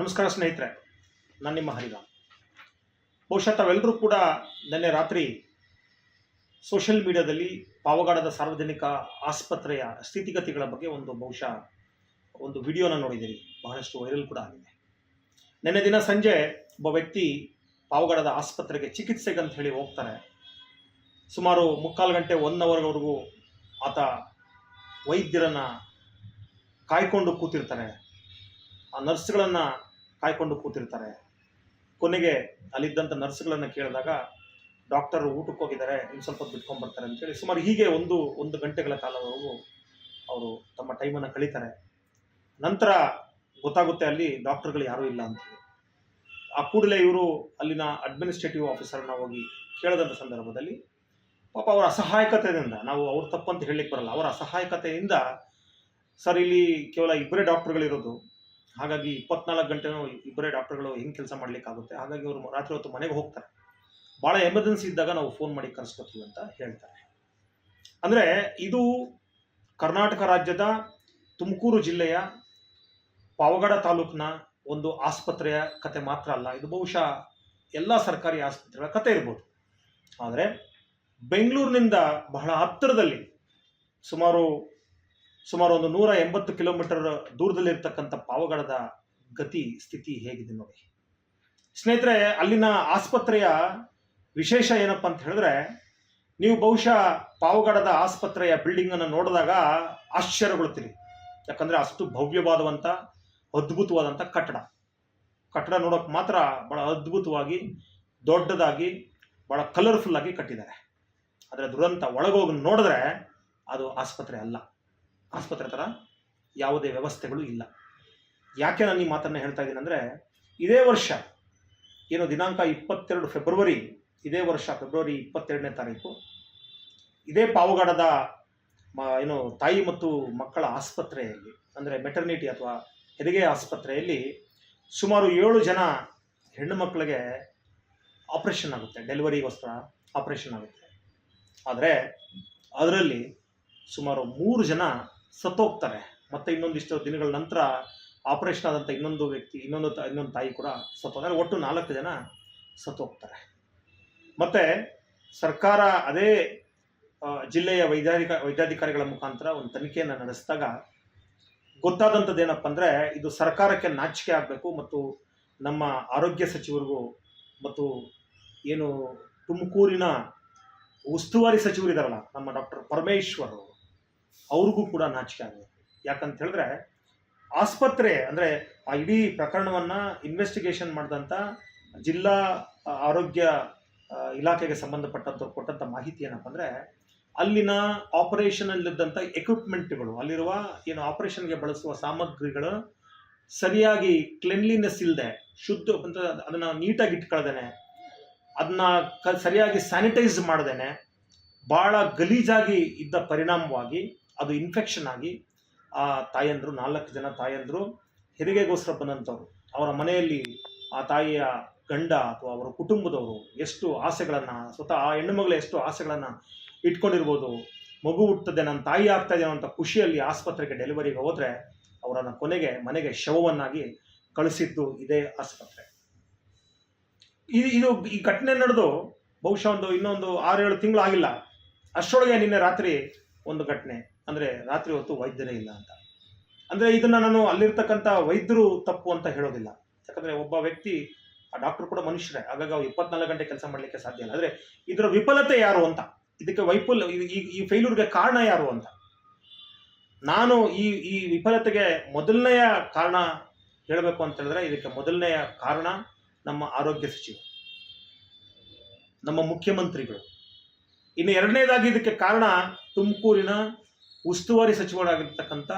ನಮಸ್ಕಾರ ಸ್ನೇಹಿತರೆ, ನಾನು ನಿಮ್ಮ ಹರಿರಾಮ್. ಬಹುಶಃ ತಾವೆಲ್ಲರೂ ಕೂಡ ನಿನ್ನೆ ರಾತ್ರಿ ಸೋಷಿಯಲ್ ಮೀಡಿಯಾದಲ್ಲಿ ಪಾವಗಡದ ಸಾರ್ವಜನಿಕ ಆಸ್ಪತ್ರೆಯ ಸ್ಥಿತಿಗತಿಗಳ ಬಗ್ಗೆ ಒಂದು ಬಹುಶಃ ಒಂದು ವಿಡಿಯೋನ ನೋಡಿದ್ದೀರಿ. ಬಹಳಷ್ಟು ವೈರಲ್ ಕೂಡ ಆಗಿದೆ. ನಿನ್ನೆ ದಿನ ಸಂಜೆ ಒಬ್ಬ ವ್ಯಕ್ತಿ ಪಾವಗಡದ ಆಸ್ಪತ್ರೆಗೆ ಚಿಕಿತ್ಸೆಗೆ ಅಂತ ಹೇಳಿ ಹೋಗ್ತಾರೆ. ಸುಮಾರು ಮುಕ್ಕಾಲು ಗಂಟೆ ಒನ್ ಅವರ್ವರೆಗೂ ಆತ ವೈದ್ಯರನ್ನು ಕಾಯ್ಕೊಂಡು ಕೂತಿರ್ತಾರೆ. ಆ ನರ್ಸ್ಗಳನ್ನು ಕಾಯ್ಕೊಂಡು ಕೂತಿರ್ತಾರೆ. ಕೊನೆಗೆ ಅಲ್ಲಿದ್ದಂಥ ನರ್ಸ್ಗಳನ್ನು ಕೇಳಿದಾಗ, ಡಾಕ್ಟರ್ ಊಟಕ್ಕೆ ಹೋಗಿದ್ದಾರೆ ಇನ್ನು ಸ್ವಲ್ಪ ಬಿಟ್ಕೊಂಡು ಬರ್ತಾರೆ ಅಂತೇಳಿ ಸುಮಾರು ಹೀಗೆ ಒಂದು ಒಂದು ಗಂಟೆಗಳ ಕಾಲವರೆಗೂ ಅವರು ತಮ್ಮ ಟೈಮನ್ನು ಕಳೀತಾರೆ. ನಂತರ ಗೊತ್ತಾಗುತ್ತೆ ಅಲ್ಲಿ ಡಾಕ್ಟರ್ಗಳು ಯಾರೂ ಇಲ್ಲ ಅಂತೇಳಿ ಆ ಕೂಡಲೇ ಇವರು ಅಲ್ಲಿನ ಅಡ್ಮಿನಿಸ್ಟ್ರೇಟಿವ್ ಆಫೀಸರ್ನ ಹೋಗಿ ಕೇಳಿದಂಥ ಸಂದರ್ಭದಲ್ಲಿ, ಪಾಪ ಅವರ ಅಸಹಾಯಕತೆಯಿಂದ, ನಾವು ಅವ್ರ ತಪ್ಪಂತ ಹೇಳಲಿಕ್ಕೆ ಬರಲ್ಲ, ಅವರ ಅಸಹಾಯಕತೆಯಿಂದ, ಸರ್, ಇಲ್ಲಿ ಕೇವಲ ಇಬ್ಬರೇ ಡಾಕ್ಟರ್ಗಳಿರೋದು ಹಾಗಾಗಿ ಇಪ್ಪತ್ನಾಲ್ಕು ಗಂಟೆನೂ ಇಬ್ಬರೇ ಡಾಕ್ಟರ್ಗಳು ಹೆಂಗೆ ಕೆಲಸ ಮಾಡ್ಲಿಕ್ಕಾಗುತ್ತೆ. ಹಾಗಾಗಿ ಅವರು ರಾತ್ರಿ ಹೊತ್ತು ಮನೆಗೆ ಹೋಗ್ತಾರೆ. ಭಾಳ ಎಮರ್ಜೆನ್ಸಿ ಇದ್ದಾಗ ನಾವು ಫೋನ್ ಮಾಡಿ ಕರೆಸ್ಕೊತೀವಿ ಅಂತ ಹೇಳ್ತಾರೆ. ಅಂದರೆ ಇದು ಕರ್ನಾಟಕ ರಾಜ್ಯದ ತುಮಕೂರು ಜಿಲ್ಲೆಯ ಪಾವಗಡ ತಾಲೂಕಿನ ಒಂದು ಆಸ್ಪತ್ರೆಯ ಕತೆ ಮಾತ್ರ ಅಲ್ಲ, ಇದು ಬಹುಶಃ ಎಲ್ಲ ಸರ್ಕಾರಿ ಆಸ್ಪತ್ರೆಗಳ ಕತೆ ಇರ್ಬೋದು. ಆದರೆ ಬೆಂಗಳೂರಿನಿಂದ ಬಹಳ ಹತ್ತಿರದಲ್ಲಿ ಸುಮಾರು ಸುಮಾರು ಒಂದು ನೂರ ಎಂಬತ್ತು ಕಿಲೋಮೀಟರ್ ದೂರದಲ್ಲಿರ್ತಕ್ಕಂಥ ಪಾವಗಡದ ಗತಿ ಸ್ಥಿತಿ ಹೇಗಿದೆ ನೋಡಿ. ಸ್ನೇಹಿತರೆ, ಅಲ್ಲಿನ ಆಸ್ಪತ್ರೆಯ ವಿಶೇಷ ಏನಪ್ಪ ಅಂತ ಹೇಳಿದ್ರೆ, ನೀವು ಬಹುಶಃ ಪಾವಗಡದ ಆಸ್ಪತ್ರೆಯ ಬಿಲ್ಡಿಂಗ್ ಅನ್ನು ನೋಡಿದಾಗ ಆಶ್ಚರ್ಯಗೊಳ್ತೀರಿ ಯಾಕಂದ್ರೆ ಅಷ್ಟು ಭವ್ಯವಾದವಂತ ಅದ್ಭುತವಾದಂಥ ಕಟ್ಟಡ. ಕಟ್ಟಡ ನೋಡೋಕೆ ಮಾತ್ರ ಬಹಳ ಅದ್ಭುತವಾಗಿ, ದೊಡ್ಡದಾಗಿ, ಬಹಳ ಕಲರ್ಫುಲ್ ಆಗಿ ಕಟ್ಟಿದ್ದಾರೆ. ಆದರೆ ದುರಂತ ಒಳಗೋಗಿ ನೋಡಿದ್ರೆ ಅದು ಆಸ್ಪತ್ರೆ ಅಲ್ಲ. ಆಸ್ಪತ್ರೆ ಥರ ಯಾವುದೇ ವ್ಯವಸ್ಥೆಗಳು ಇಲ್ಲ. ಯಾಕೆ ನಾನು ಈ ಮಾತನ್ನು ಹೇಳ್ತಾ ಇದ್ದೀನಿ ಅಂದರೆ, ಇದೇ ವರ್ಷ ಏನು ದಿನಾಂಕ ಇಪ್ಪತ್ತೆರಡು ಫೆಬ್ರವರಿ, ಇದೇ ವರ್ಷ ಫೆಬ್ರವರಿ ಇಪ್ಪತ್ತೆರಡನೇ ತಾರೀಕು, ಇದೇ ಪಾವಗಡದ ಏನು ತಾಯಿ ಮತ್ತು ಮಕ್ಕಳ ಆಸ್ಪತ್ರೆಯಲ್ಲಿ, ಅಂದರೆ ಮೆಟರ್ನಿಟಿ ಅಥವಾ ಹೆರಿಗೆ ಆಸ್ಪತ್ರೆಯಲ್ಲಿ ಸುಮಾರು ಏಳು ಜನ ಹೆಣ್ಣು ಮಕ್ಕಳಿಗೆ ಆಪರೇಷನ್ ಆಗುತ್ತೆ ಡೆಲಿವರಿಗೋಸ್ಕರ ಆಪರೇಷನ್ ಆಗುತ್ತೆ. ಆದರೆ, ಅದರಲ್ಲಿ ಸುಮಾರು ಮೂರು ಜನ ಸತ್ತೋಗ್ತಾರೆ. ಮತ್ತೆ ಇನ್ನೊಂದಿಷ್ಟು ದಿನಗಳ ನಂತರ ಆಪರೇಷನ್ ಆದಂಥ ಇನ್ನೊಂದು ವ್ಯಕ್ತಿ, ಇನ್ನೊಂದು ಇನ್ನೊಂದು ತಾಯಿ ಕೂಡ ಸತ್ತೋಗ್ತಾರೆ. ಒಟ್ಟು ನಾಲ್ಕು ಜನ ಸತ್ತೋಗ್ತಾರೆ. ಮತ್ತೆ ಸರ್ಕಾರ ಅದೇ ಜಿಲ್ಲೆಯ ವೈದ್ಯಾಧಿಕ, ವೈದ್ಯಾಧಿಕಾರಿಗಳ ಮುಖಾಂತರ ಒಂದು ತನಿಖೆಯನ್ನು ನಡೆಸಿದಾಗ ಗೊತ್ತಾದಂಥದ್ದು ಏನಪ್ಪ ಅಂದರೆ ಇದು ಸರ್ಕಾರಕ್ಕೆ ನಾಚಿಕೆ ಆಗಬೇಕು ಮತ್ತು ನಮ್ಮ ಆರೋಗ್ಯ ಸಚಿವರಿಗೂ ಮತ್ತು ಏನು ತುಮಕೂರಿನ ಉಸ್ತುವಾರಿ ಸಚಿವರಿದಾರಲ್ಲ ನಮ್ಮ ಡಾಕ್ಟರ್ ಪರಮೇಶ್ವರ್ ಅವರು ಅವ್ರಿಗೂ ಕೂಡ ನಾಚಿಕೆ ಆಗಬೇಕು ಯಾಕಂತ ಹೇಳಿದ್ರೆ ಆಸ್ಪತ್ರೆ ಅಂದರೆ ಆ ಇಡೀ ಪ್ರಕರಣವನ್ನು ಇನ್ವೆಸ್ಟಿಗೇಷನ್ ಮಾಡಿದಂಥ ಜಿಲ್ಲಾ ಆರೋಗ್ಯ ಇಲಾಖೆಗೆ ಸಂಬಂಧಪಟ್ಟಂಥವ್ರು ಕೊಟ್ಟಂಥ ಮಾಹಿತಿ ಏನಪ್ಪ ಅಂದರೆ ಅಲ್ಲಿನ ಆಪರೇಷನಲ್ಲಿದ್ದಂಥ ಎಕ್ವಿಪ್ಮೆಂಟ್ಗಳು ಅಲ್ಲಿರುವ ಏನು ಆಪರೇಷನ್ಗೆ ಬಳಸುವ ಸಾಮಗ್ರಿಗಳು ಸರಿಯಾಗಿ ಕ್ಲೆನ್ಲಿನೆಸ್ ಇಲ್ಲದೆ ಶುದ್ಧ ಅಂತ ಅದನ್ನು ನೀಟಾಗಿ ಇಟ್ಕೊಳ್ದೇನೆ, ಅದನ್ನ ಸರಿಯಾಗಿ ಸ್ಯಾನಿಟೈಸ್ ಮಾಡ್ದೇನೆ ಭಾಳ ಗಲೀಜಾಗಿ ಇದ್ದ ಪರಿಣಾಮವಾಗಿ ಅದು ಇನ್ಫೆಕ್ಷನ್ ಆಗಿ ಆ ತಾಯಂದರು, ನಾಲ್ಕು ಜನ ತಾಯಂದರು ಹೆರಿಗೆಗೋಸ್ಕರ ಬಂದಂಥವ್ರು. ಅವರ ಮನೆಯಲ್ಲಿ ಆ ತಾಯಿಯ ಗಂಡ ಅಥವಾ ಅವರ ಕುಟುಂಬದವರು ಎಷ್ಟು ಆಸೆಗಳನ್ನು, ಸ್ವತಃ ಆ ಹೆಣ್ಣು ಮಗಳು ಎಷ್ಟು ಆಸೆಗಳನ್ನು ಇಟ್ಕೊಂಡಿರ್ಬೋದು, ಮಗು ಹುಟ್ಟದೆ ನನ್ನ ತಾಯಿ ಆಗ್ತಾ ಇದೆ ಅಂತ ಖುಷಿಯಲ್ಲಿ ಆಸ್ಪತ್ರೆಗೆ ಡೆಲಿವರಿಗೆ ಹೋದರೆ ಅವರನ್ನು ಕೊನೆಗೆ, ಮನೆಗೆ ಶವವನ್ನಾಗಿ ಕಳಿಸಿದ್ದು ಇದೇ ಆಸ್ಪತ್ರೆ. ಇದು ಇದು ಈ ಘಟನೆ ನಡೆದು ಬಹುಶಃ ಒಂದು ಇನ್ನೊಂದು ಆರು ಏಳು ತಿಂಗಳು ಆಗಿಲ್ಲ. ಅಷ್ಟರೊಳಗೆ ನಿನ್ನೆ ರಾತ್ರಿ ಒಂದು ಘಟನೆ. ಅಂದರೆ ರಾತ್ರಿ ಹೊತ್ತು ವೈದ್ಯರೇ ಇಲ್ಲ ಅಂತ. ಅಂದರೆ ಇದನ್ನು ನಾನು ಅಲ್ಲಿರ್ತಕ್ಕಂಥ ವೈದ್ಯರು ತಪ್ಪು ಅಂತ ಹೇಳೋದಿಲ್ಲ. ಯಾಕಂದರೆ ಒಬ್ಬ ವ್ಯಕ್ತಿ, ಆ ಡಾಕ್ಟರ್ ಕೂಡ ಮನುಷ್ಯರೇ. ಹಾಗಾಗಿ ಅವ್ರು ಇಪ್ಪತ್ನಾಲ್ಕು ಗಂಟೆ ಕೆಲಸ ಮಾಡಲಿಕ್ಕೆ ಸಾಧ್ಯ ಇಲ್ಲ. ಆದರೆ ಇದರ ವಿಫಲತೆ ಯಾರು ಅಂತ. ಇದಕ್ಕೆ ವೈಫಲ್ಯ, ಈ- ಫೇಲ್ಯೂರ್ಗೆ ಕಾರಣ ಯಾರು ಅಂತ. ನಾನು ಈ ಈ ವಿಫಲತೆಗೆ ಮೊದಲನೆಯ ಕಾರಣ ಹೇಳಬೇಕು ಅಂತ ಹೇಳಿದ್ರೆ ಇದಕ್ಕೆ ಮೊದಲನೆಯ ಕಾರಣ ನಮ್ಮ ಆರೋಗ್ಯ ಸಚಿವರು ನಮ್ಮ ಮುಖ್ಯಮಂತ್ರಿಗಳು. ಇನ್ನು ಎರಡನೇದಾಗಿ ಇದಕ್ಕೆ ಕಾರಣ ತುಮಕೂರಿನ ಉಸ್ತುವಾರಿ ಸಚಿವರಾಗಿರ್ತಕ್ಕಂಥ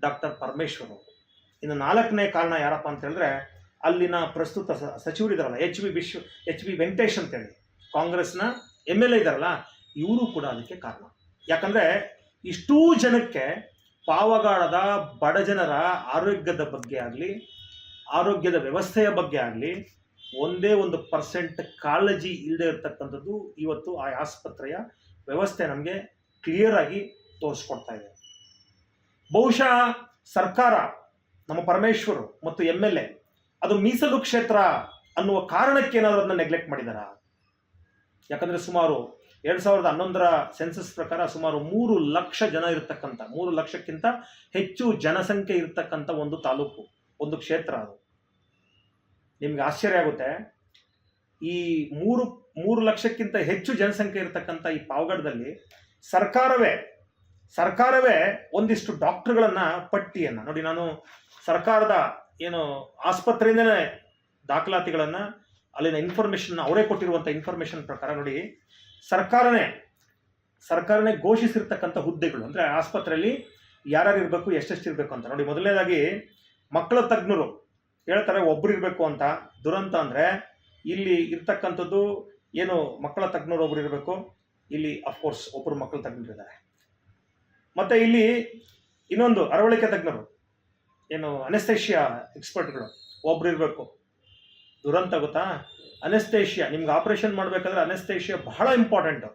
ಡಾಕ್ಟರ್ ಪರಮೇಶ್ವರ್ ಅವರು. ಇನ್ನು ನಾಲ್ಕನೇ ಕಾರಣ ಯಾರಪ್ಪ ಅಂತ ಹೇಳಿದ್ರೆ, ಅಲ್ಲಿನ ಪ್ರಸ್ತುತ ಸ- ಸಚಿವರಿದಾರಲ್ಲ H B Vishwa, H B Venkatesh ಅಂತೇಳಿ ಕಾಂಗ್ರೆಸ್ನ ಎಂ ಎಲ್ ಎ ಇದ್ದಾರಲ್ಲ, ಇವರು ಕೂಡ ಅದಕ್ಕೆ ಕಾರಣ. ಯಾಕಂದರೆ, ಇಷ್ಟೂ ಜನಕ್ಕೆ ಪಾವಗಾಡದ ಬಡ ಜನರ ಆರೋಗ್ಯದ ಬಗ್ಗೆ ಆಗಲಿ, ಆರೋಗ್ಯದ ವ್ಯವಸ್ಥೆಯ ಬಗ್ಗೆ ಆಗಲಿ, ಒಂದೇ ಒಂದು ಪರ್ಸೆಂಟ್ ಕಾಳಜಿ ಇಲ್ಲದೆ ಇರತಕ್ಕಂಥದ್ದು ಇವತ್ತು ಆ ಆಸ್ಪತ್ರೆಯ ವ್ಯವಸ್ಥೆ ನಮಗೆ ಕ್ಲಿಯರ್ ಆಗಿ ತೋರಿಸ್ಕೊಡ್ತಾ ಇದೆ ಬಹುಶಃ ಸರ್ಕಾರ, ನಮ್ಮ ಪರಮೇಶ್ವರ್ ಮತ್ತು ಎಂ ಎಲ್ ಎ ಅದು ಮೀಸಲು ಕ್ಷೇತ್ರ ಅನ್ನುವ ಕಾರಣಕ್ಕೆ ಏನಾದರೂ ಅದನ್ನ ನೆಗ್ಲೆಕ್ಟ್ ಮಾಡಿದಾರ? ಯಾಕಂದ್ರೆ ಸುಮಾರು ಎರಡ್ ಸಾವಿರದ ಹನ್ನೊಂದರ ಸೆನ್ಸಸ್ ಪ್ರಕಾರ ಸುಮಾರು ಮೂರು ಲಕ್ಷ ಜನ ಇರತಕ್ಕಂಥ, ಮೂರು ಲಕ್ಷಕ್ಕಿಂತ ಹೆಚ್ಚು ಜನಸಂಖ್ಯೆ ಇರತಕ್ಕಂಥ ಒಂದು ತಾಲೂಕು, ಒಂದು ಕ್ಷೇತ್ರ ಅದು. ನಿಮ್ಗೆ ಆಶ್ಚರ್ಯ ಆಗುತ್ತೆ. ಈ ಮೂರು ಮೂರು ಲಕ್ಷಕ್ಕಿಂತ ಹೆಚ್ಚು ಜನಸಂಖ್ಯೆ ಇರತಕ್ಕಂಥ ಈ ಪಾವಗಡದಲ್ಲಿ ಸರ್ಕಾರವೇ ಸರ್ಕಾರವೇ ಒಂದಿಷ್ಟು ಡಾಕ್ಟರ್ಗಳನ್ನ ಪಟ್ಟಿಯನ್ನ, ನೋಡಿ ನಾನು ಸರ್ಕಾರದ ಏನು ಆಸ್ಪತ್ರೆಯಿಂದನೇ ದಾಖಲಾತಿಗಳನ್ನು, ಅಲ್ಲಿನ ಇನ್ಫಾರ್ಮೇಶನ್ ಅವರೇ ಕೊಟ್ಟಿರುವಂತ ಇನ್ಫಾರ್ಮೇಷನ್ ಪ್ರಕಾರ ನೋಡಿ, ಸರ್ಕಾರನೇ ಸರ್ಕಾರನೇ ಘೋಷಿಸಿರ್ತಕ್ಕಂಥ ಹುದ್ದೆಗಳು, ಅಂದ್ರೆ ಆಸ್ಪತ್ರೆಯಲ್ಲಿ ಯಾರ್ಯಾರು ಇರಬೇಕು, ಎಷ್ಟೆಷ್ಟು ಇರಬೇಕು ಅಂತ. ನೋಡಿ, ಮೊದಲನೇದಾಗಿ ಮಕ್ಕಳ ತಜ್ಞರು ಹೇಳ್ತಾರೆ ಒಬ್ಬರು ಇರಬೇಕು ಅಂತ. ದುರಂತ ಅಂದ್ರೆ ಇಲ್ಲಿ ಇರ್ತಕ್ಕಂಥದ್ದು ಏನು ಮಕ್ಕಳ ತಜ್ಞರು ಒಬ್ರು ಇರಬೇಕು, ಇಲ್ಲಿ ಅಫ್ಕೋರ್ಸ್ ಒಬ್ಬರು ಮಕ್ಕಳ ತಜ್ಞರು ಇದ್ದಾರೆ ಮತ್ತೆ ಇಲ್ಲಿ ಇನ್ನೊಂದು ಅರವಳಿಕೆ ತಜ್ಞರು. ಏನು ಅನೆಸ್ತೇಷಿಯಾ ಎಕ್ಸ್ಪರ್ಟ್ಗಳು ಒಬ್ರು ಇರಬೇಕು. ದುರಂತ ಗೊತ್ತಾ? ಅನೆಸ್ತೇಷಿಯಾ ನಿಮ್ಗೆ ಆಪರೇಷನ್ ಮಾಡಬೇಕಾದ್ರೆ ಅನೆಸ್ತೇಷಿಯಾ ಬಹಳ ಇಂಪಾರ್ಟೆಂಟ್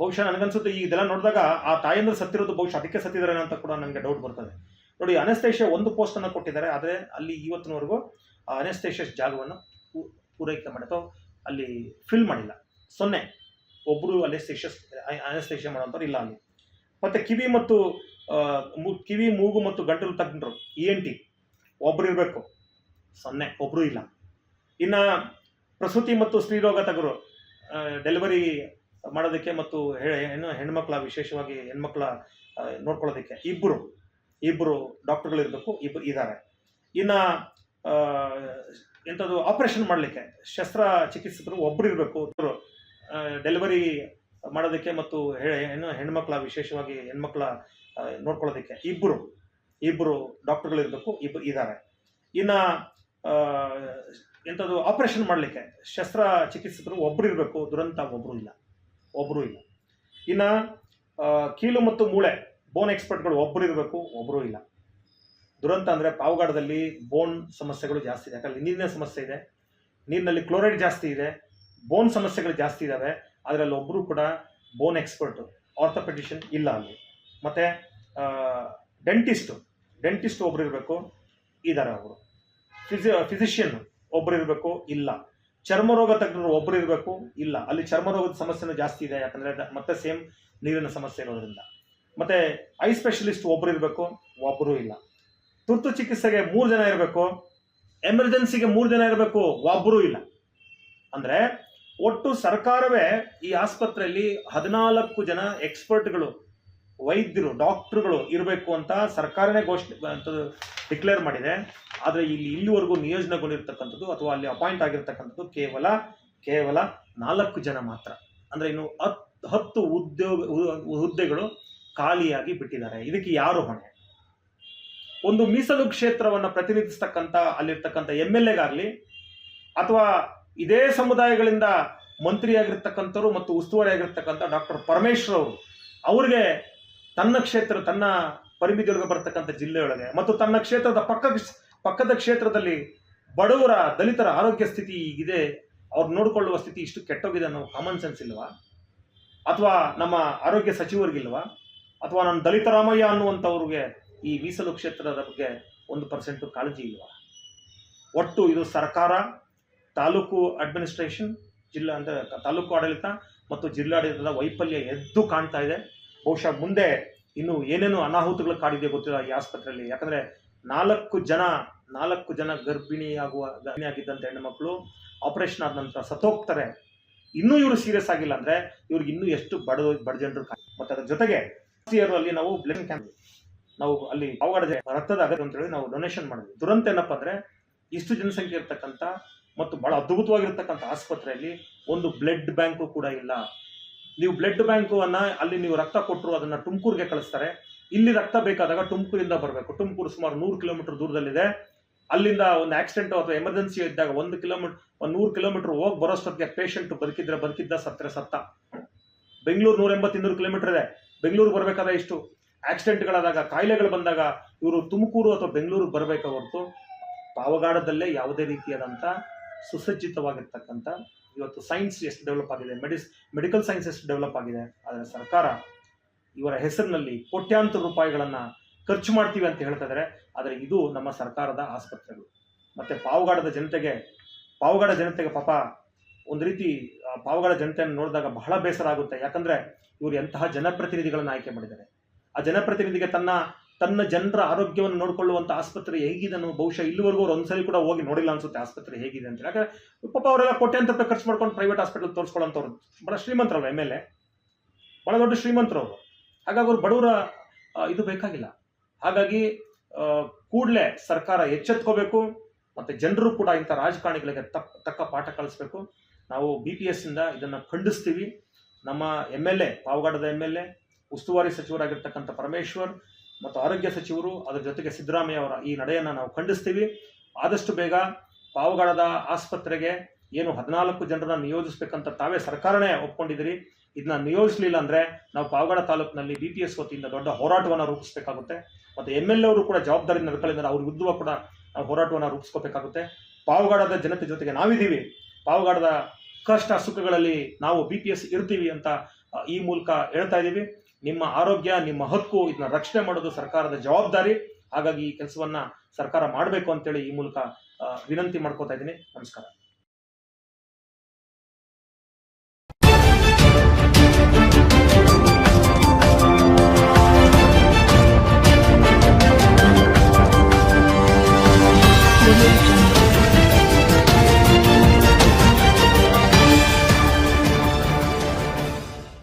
ಬಹುಶಃ ನನಗನ್ಸುತ್ತೆ ಈ ಇದೆಲ್ಲ ನೋಡಿದಾಗ ಆ ತಾಯಂದ್ರೆ ಸತ್ತಿರೋದು ಬಹುಶಃ ಅದಕ್ಕೆ ಸತ್ತಿದ್ದಾರೆ ಅಂತ ಕೂಡ ನನಗೆ ಡೌಟ್ ಬರ್ತದೆ. ನೋಡಿ ಅನೆಸ್ತೇಷಿಯಾ ಒಂದು ಪೋಸ್ಟ್ ಅನ್ನು ಕೊಟ್ಟಿದ್ದಾರೆ, ಆದರೆ ಅಲ್ಲಿ ಇವತ್ತಿನವರೆಗೂ ಆ ಅನೆಸ್ತೇಷಿಯಸ್ ಜಾಗವನ್ನು ಪೂರೈಕೆ ಮಾಡಿ ಅಥವಾ ಅಲ್ಲಿ ಫಿಲ್ ಮಾಡಿಲ್ಲ. ಸೊನ್ನೆ. ಒಬ್ಬರು ಅನೆಸ್ತೇಷಿಯಸ್ ಅನೆಸ್ತೇಷಿಯಾ ಮಾಡೋಂಥವ್ರು ಇಲ್ಲ ಅಲ್ಲಿ. ಮತ್ತೆ ಕಿವಿ ಮತ್ತು ಕಿವಿ, ಮೂಗು ಮತ್ತು ಗಂಟಲು ತಜ್ಞರು ಇ ಎನ್ ಟಿ ಒಬ್ರು ಇರಬೇಕು. ಸೊನ್ನೆ. ಒಬ್ರು ಇಲ್ಲ. ಇನ್ನ ಪ್ರಸೂತಿ ಮತ್ತು ಸ್ತ್ರೀರೋಗ ತಗರು ಡೆಲಿವರಿ ಮಾಡೋದಕ್ಕೆ ಮತ್ತು ಹೆಣ್ಣು ಹೆಣ್ಮಕ್ಳ, ವಿಶೇಷವಾಗಿ ಹೆಣ್ಮಕ್ಳ ನೋಡ್ಕೊಳ್ಳೋದಕ್ಕೆ ಇಬ್ಬರು ಇಬ್ಬರು ಡಾಕ್ಟರ್ಗಳು ಇರಬೇಕು ಇಬ್ಬರು ಇದ್ದಾರೆ ಇನ್ನ ಎಂಥದ್ದು ಆಪರೇಷನ್ ಮಾಡಲಿಕ್ಕೆ ಶಸ್ತ್ರ ಚಿಕಿತ್ಸಕರು ಒಬ್ರು ಇರಬೇಕು. ಡೆಲಿವರಿ ಮಾಡೋದಕ್ಕೆ ಮತ್ತು ಹೆಣ್ಣು ಹೆಣ್ಮಕ್ಳ, ವಿಶೇಷವಾಗಿ ಹೆಣ್ಮಕ್ಳ ನೋಡ್ಕೊಳ್ಳೋದಕ್ಕೆ ಇಬ್ಬರು ಇಬ್ಬರು ಡಾಕ್ಟರ್ಗಳು ಇರಬೇಕು ಇಬ್ಬರು ಇದ್ದಾರೆ ಇನ್ನ ಎಂಥದ್ದು ಆಪರೇಷನ್ ಮಾಡಲಿಕ್ಕೆ ಶಸ್ತ್ರ ಚಿಕಿತ್ಸಕರು ಒಬ್ಬರು ಇರಬೇಕು, ದುರಂತ ಒಬ್ಬರು ಇಲ್ಲ ಒಬ್ಬರು ಇಲ್ಲ. ಇನ್ನ ಕೀಲು ಮತ್ತು ಮೂಳೆ ಬೋನ್ ಎಕ್ಸ್ಪರ್ಟ್ಗಳು ಒಬ್ಬರು ಇರಬೇಕು, ಒಬ್ರು ಇಲ್ಲ. ದುರಂತ ಅಂದ್ರೆ ಪಾವಗಡದಲ್ಲಿ ಬೋನ್ ಸಮಸ್ಯೆಗಳು ಜಾಸ್ತಿ ಇದೆ. ಯಾಕಂದರೆ ನೀರಿನ ಸಮಸ್ಯೆ ಇದೆ. ನೀರಿನಲ್ಲಿ ಕ್ಲೋರೈಡ್ ಜಾಸ್ತಿ ಇದೆ. ಬೋನ್ ಸಮಸ್ಯೆಗಳು ಜಾಸ್ತಿ ಇದಾವೆ. ಅದರಲ್ಲಿ ಒಬ್ಬರು ಕೂಡ ಬೋನ್ ಎಕ್ಸ್ಪರ್ಟ್ ಆರ್ಥೋಪೆಟಿಷನ್ ಇಲ್ಲ ಅಲ್ಲಿ. ಮತ್ತೆ ಡೆಂಟಿಸ್ಟು ಡೆಂಟಿಸ್ಟ್ ಒಬ್ರು ಇರಬೇಕು ಇದ್ದಾರೆ ಅವರು. ಫಿಸಿ ಫಿಸಿಷಿಯನ್ ಒಬ್ರು ಇರಬೇಕು, ಇಲ್ಲ. ಚರ್ಮರೋಗ ತಜ್ಞರು ಒಬ್ರು ಇರಬೇಕು, ಇಲ್ಲ. ಅಲ್ಲಿ ಚರ್ಮರೋಗದ ಸಮಸ್ಯೆನೂ ಜಾಸ್ತಿ ಇದೆ, ಯಾಕಂದ್ರೆ ಮತ್ತೆ ಸೇಮ್ ನೀರಿನ ಸಮಸ್ಯೆ ಇರೋದ್ರಿಂದ. ಮತ್ತೆ ಐ ಸ್ಪೆಷಲಿಸ್ಟ್ ಒಬ್ರು ಇರಬೇಕು ಒಬ್ಬರು ಇಲ್ಲ. ತುರ್ತು ಚಿಕಿತ್ಸೆಗೆ ಮೂರು ಜನ ಇರಬೇಕು ಎಮರ್ಜೆನ್ಸಿಗೆ ಮೂರು ಜನ ಇರಬೇಕು, ಒಬ್ರು ಇಲ್ಲ. ಅಂದ್ರೆ ಒಟ್ಟು ಸರ್ಕಾರವೇ ಈ ಆಸ್ಪತ್ರೆಯಲ್ಲಿ ಹದಿನಾಲ್ಕು ಜನ ಎಕ್ಸ್ಪರ್ಟ್ಗಳು, ವೈದ್ಯರು, ಡಾಕ್ಟರ್ಗಳು ಇರಬೇಕು ಅಂತ ಸರ್ಕಾರನೇ ಘೋಷಣೆ ಡಿಕ್ಲೇರ್ ಮಾಡಿದೆ. ಆದರೆ ಇಲ್ಲಿ ಇಲ್ಲಿವರೆಗೂ ನಿಯೋಜನೆಗೊಂಡಿರ್ತಕ್ಕಂಥದ್ದು ಅಥವಾ ಅಲ್ಲಿ ಅಪಾಯಿಂಟ್ ಆಗಿರ್ತಕ್ಕಂಥದ್ದು ಕೇವಲ ಕೇವಲ ನಾಲ್ಕು ಜನ ಮಾತ್ರ. ಅಂದ್ರೆ ಇನ್ನು ಹತ್, ಹತ್ತು ಉದ್ಯೋಗ ಹುದ್ದೆಗಳು ಖಾಲಿಯಾಗಿ ಬಿಟ್ಟಿದ್ದಾರೆ. ಇದಕ್ಕೆ ಯಾರು ಹೊಣೆ? ಒಂದು ಮೀಸಲು ಕ್ಷೇತ್ರವನ್ನು ಪ್ರತಿನಿಧಿಸ್ತಕ್ಕಂಥ, ಅಲ್ಲಿರ್ತಕ್ಕಂಥ ಎಂ ಎಲ್ ಎಗಾಗಲಿ ಅಥವಾ ಇದೇ ಸಮುದಾಯಗಳಿಂದ ಮಂತ್ರಿಯಾಗಿರ್ತಕ್ಕಂಥವ್ರು ಮತ್ತು ಉಸ್ತುವಾರಿ ಆಗಿರ್ತಕ್ಕಂಥ ಡಾಕ್ಟರ್ ಪರಮೇಶ್ವರ್ ಅವರು, ಅವ್ರಿಗೆ ತನ್ನ ಕ್ಷೇತ್ರ, ತನ್ನ ಪರಿಮಿತಿಯೊಳಗೆ ಬರ್ತಕ್ಕಂಥ ಜಿಲ್ಲೆಯೊಳಗೆ ಮತ್ತು ತನ್ನ ಕ್ಷೇತ್ರದ ಪಕ್ಕ, ಪಕ್ಕದ ಕ್ಷೇತ್ರದಲ್ಲಿ ಬಡವರ, ದಲಿತರ ಆರೋಗ್ಯ ಸ್ಥಿತಿ ಇದೆ ಅವ್ರು ನೋಡಿಕೊಳ್ಳುವ ಸ್ಥಿತಿ ಇಷ್ಟು ಕೆಟ್ಟೋಗಿದೆ ಅನ್ನೋ ಕಾಮನ್ ಸೆನ್ಸ್ ಇಲ್ವಾ? ಅಥವಾ ನಮ್ಮ ಆರೋಗ್ಯ ಸಚಿವರಿಗಿಲ್ವಾ? ಅಥವಾ ನಮ್ಮ ದಲಿತರಾಮಯ್ಯ ಅನ್ನುವಂಥವ್ರಿಗೆ ಈ ಮೀಸಲು ಕ್ಷೇತ್ರದ ಬಗ್ಗೆ ಒಂದು ಪರ್ಸೆಂಟು ಕಾಳಜಿ ಇಲ್ವಾ? ಒಟ್ಟು ಇದು ಸರ್ಕಾರ ತಾಲೂಕು ಅಡ್ಮಿನಿಸ್ಟ್ರೇಷನ್, ಜಿಲ್ಲಾ ಅಂದರೆ ತಾಲೂಕು ಆಡಳಿತ ಮತ್ತು ಜಿಲ್ಲಾಡಳಿತದ ವೈಫಲ್ಯ ಎದ್ದು ಕಾಣ್ತಾ ಇದೆ. ಬಹುಶಃ ಮುಂದೆ ಇನ್ನು ಏನೇನು ಅನಾಹುತಗಳು ಕಾಡಿದೆ ಗೊತ್ತಿಲ್ಲ ಈ ಆಸ್ಪತ್ರೆಯಲ್ಲಿ. ಯಾಕಂದ್ರೆ ನಾಲ್ಕು ಜನ ನಾಲ್ಕು ಜನ ಗರ್ಭಿಣಿಯಾಗುವ ಗರ್ಭಿಣಿಯಾಗಿದ್ದಂಥ ಹೆಣ್ಣುಮಕ್ಕಳು ಆಪರೇಷನ್ ಆದ ನಂತರ ಸತ್ತೋಗ್ತಾರೆ ಇನ್ನೂ ಇವರು ಸೀರಿಯಸ್ ಆಗಿಲ್ಲ ಅಂದ್ರೆ ಇವ್ರಿಗೆ ಇನ್ನೂ ಎಷ್ಟು ಬಡ ಬಡ ಜನರು ಮತ್ತೆ ಅದರ ಜೊತೆಗೆ ಅಲ್ಲಿ ನಾವು ಬ್ಲಡ್ ಕ್ಯಾಂಪ್ ನಾವು ಅಲ್ಲಿ ಅವಘಡದ ರಕ್ತದ ಅಗತ್ಯ ಅಂತ ಹೇಳಿ ನಾವು ಡೊನೇಷನ್ ಮಾಡಿದ್ವಿ. ದುರಂತ ಏನಪ್ಪ ಅಂದ್ರೆ ಇಷ್ಟು ಜನಸಂಖ್ಯೆ ಇರ್ತಕ್ಕಂಥ ಮತ್ತು ಬಹಳ ಅದ್ಭುತವಾಗಿರ್ತಕ್ಕಂಥ ಆಸ್ಪತ್ರೆಯಲ್ಲಿ ಒಂದು ಬ್ಲಡ್ ಬ್ಯಾಂಕು ಕೂಡ ಇಲ್ಲ. ನೀವು ಬ್ಲಡ್ ಬ್ಯಾಂಕು ಅನ್ನ ಅಲ್ಲಿ ನೀವು ರಕ್ತ ಕೊಟ್ಟರು ಅದನ್ನ ತುಮಕೂರಿಗೆ ಕಳಿಸ್ತಾರೆ. ಇಲ್ಲಿ ರಕ್ತ ಬೇಕಾದಾಗ ತುಮಕೂರಿಂದ ಬರಬೇಕು. ತುಮಕೂರು ಸುಮಾರು ನೂರು ಕಿಲೋಮೀಟರ್ ದೂರದಲ್ಲಿದೆ. ಅಲ್ಲಿಂದ ಒಂದು ಆಕ್ಸಿಡೆಂಟ್ ಅಥವಾ ಎಮರ್ಜೆನ್ಸಿ ಇದ್ದಾಗ ಒಂದು ಕಿಲೋಮೀಟರ್ ಒಂದು ನೂರು ಕಿಲೋಮೀಟರ್ ಹೋಗಿ ಬರೋಷ್ಟೊತ್ತಿಗೆ ಪೇಷಂಟ್ ಬದುಕಿದ್ರೆ ಬದುಕಿದ್ದ ಸತ್ತರೆ ಸತ್ತ. ಬೆಂಗಳೂರು ನೂರ ಎಂಬತ್ತು ಇನ್ನೂರು ಕಿಲೋಮೀಟರ್ ಇದೆ. ಬೆಂಗಳೂರು ಬರಬೇಕಾದ್ರೆ ಇಷ್ಟು ಆಕ್ಸಿಡೆಂಟ್ಗಳಾದಾಗ ಕಾಯಿಲೆಗಳು ಬಂದಾಗ ಇವರು ತುಮಕೂರು ಅಥವಾ ಬೆಂಗಳೂರು ಬರಬೇಕಾ ಹೊರತು ಪಾವಗಾಡದಲ್ಲೇ ಯಾವುದೇ ರೀತಿಯಾದಂಥ ಸುಸಜ್ಜಿತವಾಗಿರ್ತಕ್ಕಂಥ ಇವತ್ತು ಸೈನ್ಸ್ ಎಷ್ಟು ಡೆವಲಪ್ ಆಗಿದೆ ಮೆಡಿಸ್ ಮೆಡಿಕಲ್ ಸೈನ್ಸ್ ಎಷ್ಟು ಡೆವಲಪ್ ಆಗಿದೆ ಆದರೆ ಸರ್ಕಾರ ಇವರ ಹೆಸರಿನಲ್ಲಿ ಕೋಟ್ಯಾಂತರ ರೂಪಾಯಿಗಳನ್ನ ಖರ್ಚು ಮಾಡ್ತೀವಿ ಅಂತ ಹೇಳ್ತಾ ಇದ್ದಾರೆ ಆದರೆ ಇದು ನಮ್ಮ ಸರ್ಕಾರದ ಆಸ್ಪತ್ರೆಗಳು. ಮತ್ತು ಪಾವಗಾಡದ ಜನತೆಗೆ, ಪಾವಗಾಡ ಜನತೆಗೆ ಪಾಪ ಒಂದು ರೀತಿ ಪಾವಗಾಡ ಜನತೆಯನ್ನು ನೋಡಿದಾಗ ಬಹಳ ಬೇಸರ ಆಗುತ್ತೆ. ಯಾಕಂದರೆ ಇವರು ಎಂತಹ ಜನಪ್ರತಿನಿಧಿಗಳನ್ನು ಆಯ್ಕೆ ಮಾಡಿದ್ದಾರೆ. ಆ ಜನಪ್ರತಿನಿಧಿಗೆ ತನ್ನ ತನ್ನ ಜನರ ಆರೋಗ್ಯವನ್ನು ನೋಡಿಕೊಳ್ಳುವಂಥ ಆಸ್ಪತ್ರೆ ಹೇಗಿದೆ ಅನ್ನೋ ಬಹುಶಃ ಇಲ್ಲಿವರೆಗೂ ಅವ್ರು ಒಂದ್ಸಲಿ ಕೂಡ ಹೋಗಿ ನೋಡಿಲ್ಲ ಅನ್ಸುತ್ತೆ ಆಸ್ಪತ್ರೆ ಹೇಗಿದೆ ಅಂತ. ಯಾಕಂದ್ರೆ ಪಾಪ ಅವರೆಲ್ಲ ಕೋಟ್ಯಾಂತರ ರೂಪಾಯಿ ಖರ್ಚು ಮಾಡ್ಕೊಂಡು ಪ್ರೈವೇಟ್ ಹಾಸ್ಪಿಟಲ್ ತೋರಿಸ್ಕೊಳ್ಳೋಂಥವ್ರು. ಬಹಳ ಶ್ರೀಮಂತರಲ್ಲ ಎಂ ಎಲ್ ಎ ಬಹಳ ದೊಡ್ಡ ಶ್ರೀಮಂತರು ಅವರು. ಹಾಗಾಗಿ ಅವ್ರು ಬಡವರ ಇದು ಬೇಕಾಗಿಲ್ಲ. ಹಾಗಾಗಿ ಕೂಡಲೇ ಸರ್ಕಾರ ಎಚ್ಚೆತ್ಕೋಬೇಕು, ಮತ್ತು ಜನರು ಕೂಡ ಇಂಥ ರಾಜಕಾರಣಿಗಳಿಗೆ ತಕ್ಕ ತಕ್ಕ ಪಾಠ ಕಲಿಸ್ಬೇಕು. ನಾವು ಬಿ ಪಿ ಎಸ್ ಇಂದ ಇದನ್ನು ಖಂಡಿಸ್ತೀವಿ. ನಮ್ಮ ಎಂ ಎಲ್ ಎ ಪಾವಗಡದ ಎಂ ಎಲ್ ಎ ಉಸ್ತುವಾರಿ ಸಚಿವರಾಗಿರ್ತಕ್ಕಂಥ ಪರಮೇಶ್ವರ್ ಮತ್ತು ಆರೋಗ್ಯ ಸಚಿವರು ಅದರ ಜೊತೆಗೆ ಸಿದ್ದರಾಮಯ್ಯ ಅವರ ಈ ನಡೆಯನ್ನು ನಾವು ಖಂಡಿಸ್ತೀವಿ. ಆದಷ್ಟು ಬೇಗ ಪಾವಗಡದ ಆಸ್ಪತ್ರೆಗೆ ಏನು ಹದಿನಾಲ್ಕು ಜನರನ್ನು ನಿಯೋಜಿಸಬೇಕಂತ ತಾವೇ ಸರ್ಕಾರನೇ ಒಪ್ಕೊಂಡಿದ್ದೀರಿ. ಇದನ್ನ ನಿಯೋಜಿಸಲಿಲ್ಲ ಅಂದರೆ ನಾವು ಪಾವಗಡ ತಾಲೂಕಿನಲ್ಲಿ ಬಿ ಪಿ ಎಸ್ ವತಿಯಿಂದ ದೊಡ್ಡ ಹೋರಾಟವನ್ನು ರೂಪಿಸಬೇಕಾಗುತ್ತೆ. ಮತ್ತು ಎಂ ಎಲ್ ಅವರು ಕೂಡ ಜವಾಬ್ದಾರಿ ನಡ್ಕೊಳ್ಳಿದ್ದಾರೆ ಅವ್ರ ವಿರುದ್ಧ ಕೂಡ ನಾವು ಹೋರಾಟವನ್ನು ರೂಪಿಸ್ಕೋಬೇಕಾಗುತ್ತೆ. ಪಾವಗಡದ ಜನತೆ ಜೊತೆಗೆ ನಾವಿದ್ದೀವಿ. ಪಾವಗಡದ ಕಷ್ಟ ಸುಖಗಳಲ್ಲಿ ನಾವು ಬಿ ಪಿ ಎಸ್ ಇರ್ತೀವಿ ಅಂತ ಈ ಮೂಲಕ ಹೇಳ್ತಾ ಇದ್ದೀವಿ. ನಿಮ್ಮ ಆರೋಗ್ಯ, ನಿಮ್ಮ ಹಕ್ಕು ಇದನ್ನ ರಕ್ಷಣೆ ಮಾಡೋದು ಸರ್ಕಾರದ ಜವಾಬ್ದಾರಿ. ಹಾಗಾಗಿ ಈ ಕೆಲಸವನ್ನ ಸರ್ಕಾರ ಮಾಡಬೇಕು ಅಂತೇಳಿ ಈ ಮೂಲಕ ವಿನಂತಿ ಮಾಡ್ಕೋತಾ ಇದ್ದೀನಿ. ನಮಸ್ಕಾರ.